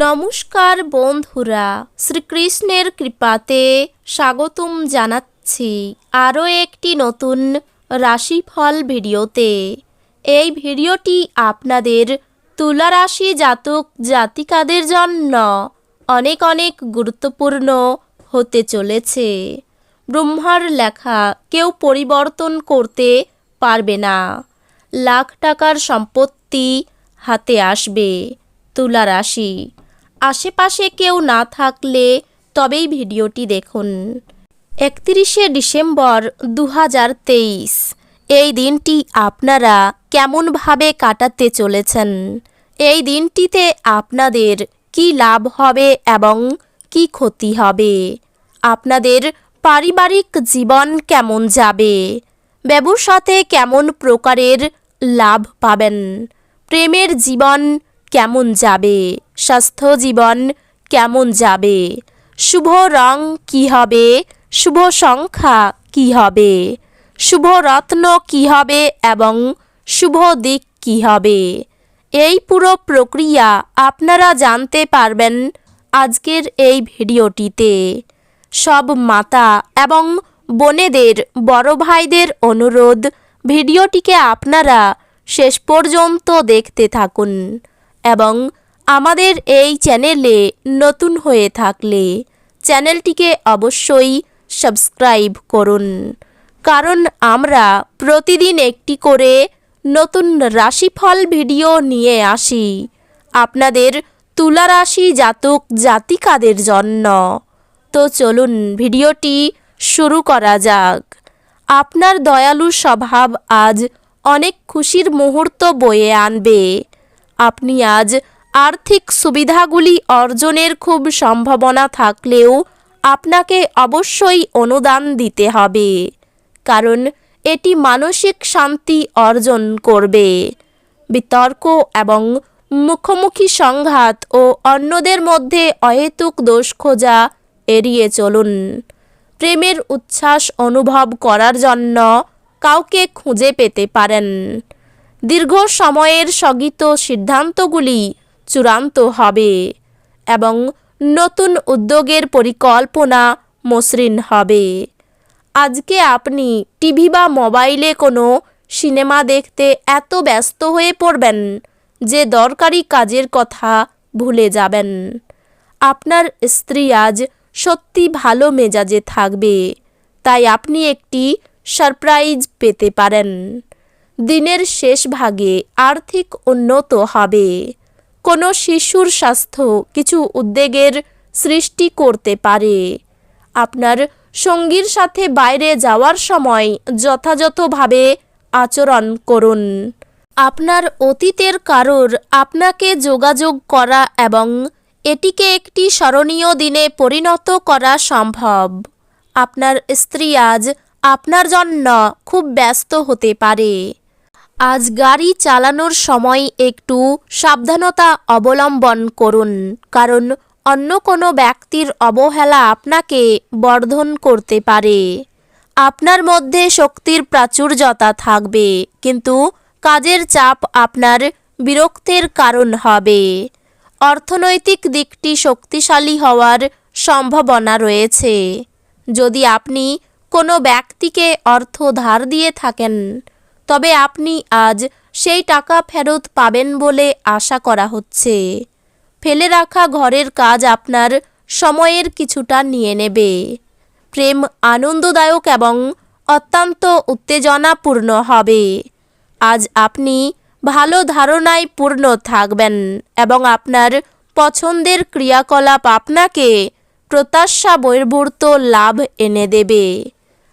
নমস্কার বন্ধুরা, শ্রীকৃষ্ণের কৃপাতে স্বাগতম জানাচ্ছি আরও একটি নতুন রাশিফল ভিডিওতে। এই ভিডিওটি আপনাদের তুলা রাশি জাতক জাতিকাদের জন্য অনেক অনেক গুরুত্বপূর্ণ হতে চলেছে। ব্রহ্মার লেখা কেউ পরিবর্তন করতে পারবে না। লাখ টাকার সম্পত্তি হাতে আসবে তুলা রাশি আশেপাশে কেউ না থাকলে তবেই ভিডিওটি দেখুন। একত্রিশে ডিসেম্বর দু এই দিনটি আপনারা কেমনভাবে কাটাতে চলেছেন? এই দিনটিতে আপনাদের কি লাভ হবে এবং কি ক্ষতি হবে? আপনাদের পারিবারিক জীবন কেমন যাবে? ব্যবসাতে কেমন প্রকারের লাভ পাবেন? প্রেমের জীবন কেমন যাবে? স্বাস্থ্য জীবন কেমন যাবে? শুভ রং কি হবে? শুভ সংখ্যা কি হবে? শুভ রত্ন কি হবে এবং শুভ দিক কি হবে? এই পুরো প্রক্রিয়া আপনারা জানতে পারবেন আজকের এই ভিডিওটিতে। সব মাতা এবং বোনেদের, বড় ভাইদের অনুরোধ, ভিডিওটিকে আপনারা শেষ পর্যন্ত দেখতে থাকুন। এবং আমাদের এই চ্যানেলে নতুন হয়ে থাকলে চ্যানেলটিকে অবশ্যই সাবস্ক্রাইব করুন। কারণ আমরা প্রতিদিন একটি করে নতুন রাশিফল ভিডিও নিয়ে আসি আপনাদের তুলা রাশি জাতক জাতিকাদের জন্য। তো চলুন ভিডিওটি শুরু করা যাক। আপনার দয়ালু স্বভাব আজ অনেক খুশির মুহূর্ত বয়ে আনবে। আপনি আজ আর্থিক সুবিধাগুলি অর্জনের খুব সম্ভাবনা থাকলেও আপনাকে অবশ্যই অনুদান দিতে হবে, কারণ এটি মানসিক শান্তি অর্জন করবে। বিতর্ক এবং মুখোমুখি সংঘাত ও অন্যদের মধ্যে অহেতুক দোষ খোঁজা এড়িয়ে চলুন। প্রেমের উচ্ছ্বাস অনুভব করার জন্য কাউকে খুঁজে পেতে পারেন। দীর্ঘ সময়ের স্থগিত সিদ্ধান্তগুলি চূড়ান্ত হবে এবং নতুন উদ্যোগের পরিকল্পনা মসৃণ হবে। আজকে আপনি টিভি বা মোবাইলে কোনো সিনেমা দেখতে এত ব্যস্ত হয়ে পড়বেন যে দরকারি কাজের কথা ভুলে যাবেন। আপনার স্ত্রী আজ সত্যি ভালো মেজাজে থাকবে, তাই আপনি একটি সারপ্রাইজ পেতে পারেন। দিনের শেষ ভাগে আর্থিক উন্নত হবে। কোনো শিশুর স্বাস্থ্য কিছু উদ্বেগের সৃষ্টি করতে পারে। আপনার সঙ্গীর সাথে বাইরে যাওয়ার সময় যথাযথভাবে আচরণ করুন। আপনার অতীতের কারোর আপনাকে যোগাযোগ করা এবং এটিকে একটি স্মরণীয় দিনে পরিণত করা সম্ভব। আপনার স্ত্রী আজ আপনার জন্য খুব ব্যস্ত হতে পারে। আজ গাড়ি চালানোর সময় একটু সাবধানতা অবলম্বন করুন, কারণ অন্য কোনো ব্যক্তির অবহেলা আপনাকে বর্ধন করতে পারে। আপনার মধ্যে শক্তির প্রাচুর্যতা থাকবে, কিন্তু কাজের চাপ আপনার বিরক্তের কারণ হবে। অর্থনৈতিক দিকটি শক্তিশালী হওয়ার সম্ভাবনা রয়েছে। যদি আপনি কোনো ব্যক্তিকে অর্থ ধার দিয়ে থাকেন তবে আপনি আজ সেই টাকা ফেরত পাবেন বলে আশা করা হচ্ছে। ফেলে রাখা ঘরের কাজ আপনার সময়ের কিছুটা নিয়ে নেবে। প্রেম আনন্দদায়ক এবং অত্যন্ত উত্তেজনাপূর্ণ হবে। আজ আপনি ভালো ধারণায় পূর্ণ থাকবেন এবং আপনার পছন্দের ক্রিয়াকলাপ আপনাকে প্রত্যাশা বহির্ভূত লাভ এনে দেবে।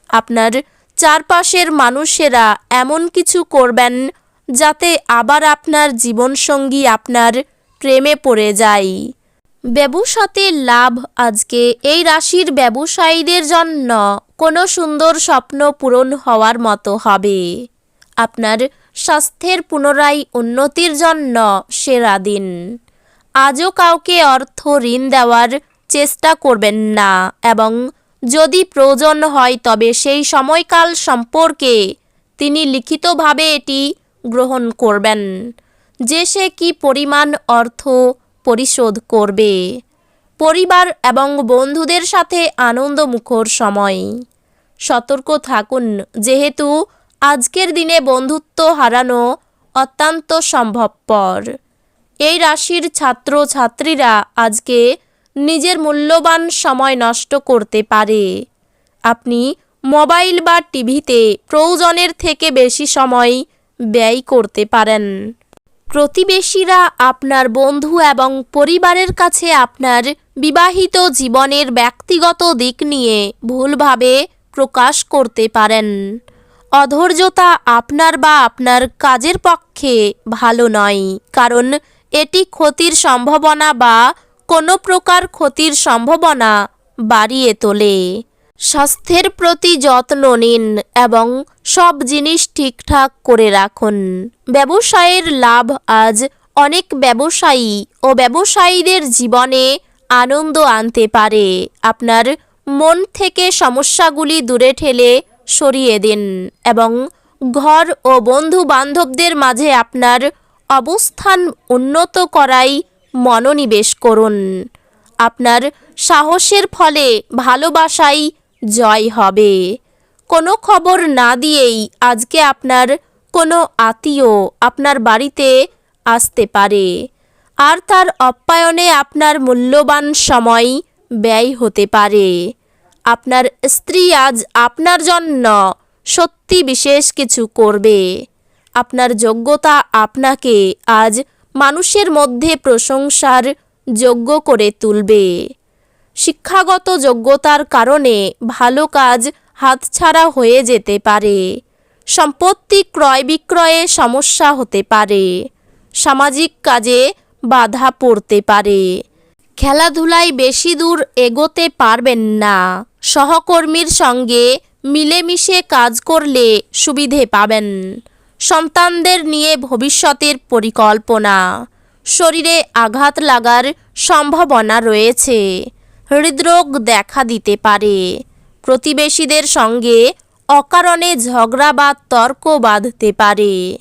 আপনার চারপাশের মানুষেরা এমন কিছু করবেন যাতে আবার আপনার জীবনসঙ্গী আপনার প্রেমে পড়ে যায়। ব্যবসাতে লাভ আজকে এই রাশির ব্যবসায়ীদের জন্য কোনো সুন্দর স্বপ্ন পূরণ হওয়ার মতো হবে। আপনার স্বাস্থ্যের পুনরায় উন্নতির জন্য সেরা দিন। আজও কাউকে অর্থ ঋণ দেওয়ার চেষ্টা করবেন না এবং যদি প্রয়োজন হয় তবে সেই সময়কাল সম্পর্কে তিনি লিখিতভাবে এটি গ্রহণ করবেন। যে সে কি পরিমাণ অর্থ পরিশোধ করবে। পরিবার এবং বন্ধুদের সাথে আনন্দমুখর সময়। সতর্ক থাকুন, যেহেতু আজকের দিনে বন্ধুত্ব হারানো অত্যন্ত সম্ভবপর। এই রাশির ছাত্র ছাত্রীরা আজকে নিজের মূল্যবান সময় নষ্ট করতে পারে। আপনি মোবাইল বা টিভিতে প্রয়োজনের থেকে বেশি সময় ব্যয় করতে পারেন। প্রতিবেশীরা আপনার বন্ধু এবং পরিবারের কাছে আপনার বিবাহিত জীবনের ব্যক্তিগত দিক নিয়ে ভুলভাবে প্রকাশ করতে পারেন। অধৈর্যতা আপনার বা আপনার কাজের পক্ষে ভালো নয়, কারণ এটি ক্ষতির সম্ভাবনা বা কোনো প্রকার ক্ষতির সম্ভাবনা বাড়িয়ে তোলে। স্বাস্থ্যের প্রতি যত্ন নিন এবং সব জিনিস ঠিকঠাক করে রাখুন। ব্যবসায়ের লাভ আজ অনেক ব্যবসায়ী ও ব্যবসায়ীদের জীবনে আনন্দ আনতে পারে। আপনার মন থেকে সমস্যাগুলি দূরে ঠেলে সরিয়ে দিন এবং ঘর ও বন্ধু বান্ধবদের মাঝে আপনার অবস্থান উন্নত করাই মনোনিবেশ করুন। আপনার সাহসের ফলে ভালোবাসাই জয় হবে। কোনো খবর না দিয়েই আজকে আপনার কোনো আত্মীয় আপনার বাড়িতে আসতে পারে। আর তার অপ্যায়নে আপনার মূল্যবান সময় ব্যয় হতে পারে। আপনার স্ত্রী আজ আপনার জন্য সত্যি বিশেষ কিছু করবে। আপনার যোগ্যতা আপনাকে আজ মানুষের মধ্যে প্রশংসার যোগ্য করে তুলবে। শিক্ষাগত যোগ্যতার কারণে ভালো কাজ হাতছাড়া হয়ে যেতে পারে। সম্পত্তি ক্রয় বিক্রয়ে সমস্যা হতে পারে। সামাজিক কাজে বাধা পড়তে পারে। খেলাধুলায় বেশি দূর এগোতে পারবেন না। সহকর্মীর সঙ্গে মিলেমিশে কাজ করলে সুবিধে পাবেন। সন্তানদের নিয়ে ভবিষ্যতের পরিকল্পনা। শরীরে আঘাত লাগার সম্ভাবনা রয়েছে। হৃদরোগ দেখা দিতে পারে। প্রতিবেশীদের সঙ্গে অকারণে ঝগড়া বা তর্ক বাঁধতে পারে।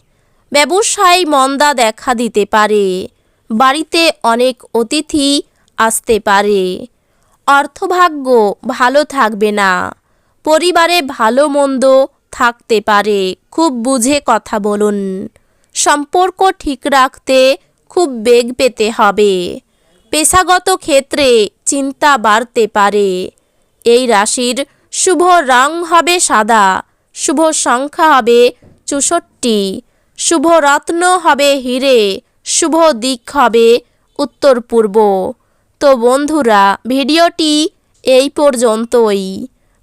ব্যবসায় মন্দা দেখা দিতে পারে। বাড়িতে অনেক অতিথি আসতে পারে। অর্থভাগ্য ভালো থাকবে না। পরিবারে ভালো মন্দ থাকতে পারে। খুব বুঝে কথা বলুন। সম্পর্ক ঠিক রাখতে খুব বেগ পেতে হবে। পেশাগত ক্ষেত্রে চিন্তা বাড়তে পারে। এই রাশির শুভ রং হবে সাদা, শুভ সংখ্যা হবে চৌষট্টি, শুভ রত্ন হবে হিরে, শুভ দিক হবে উত্তর পূর্ব তো বন্ধুরা, ভিডিওটি এই পর্যন্তই।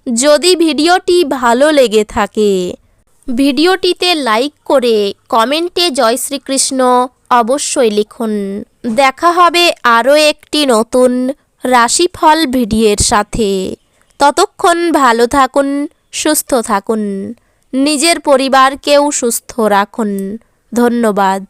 যদি ভিডিওটি ভালো লেগে থাকে, ভিডিওটিতে লাইক করে কমেন্টে জয় শ্রীকৃষ্ণ অবশ্যই লিখুন। দেখা হবে আরও একটি নতুন রাশিফল ভিডিওর সাথে। ততক্ষণ ভালো থাকুন, সুস্থ থাকুন। নিজের পরিবারকেও সুস্থ রাখুন। ধন্যবাদ।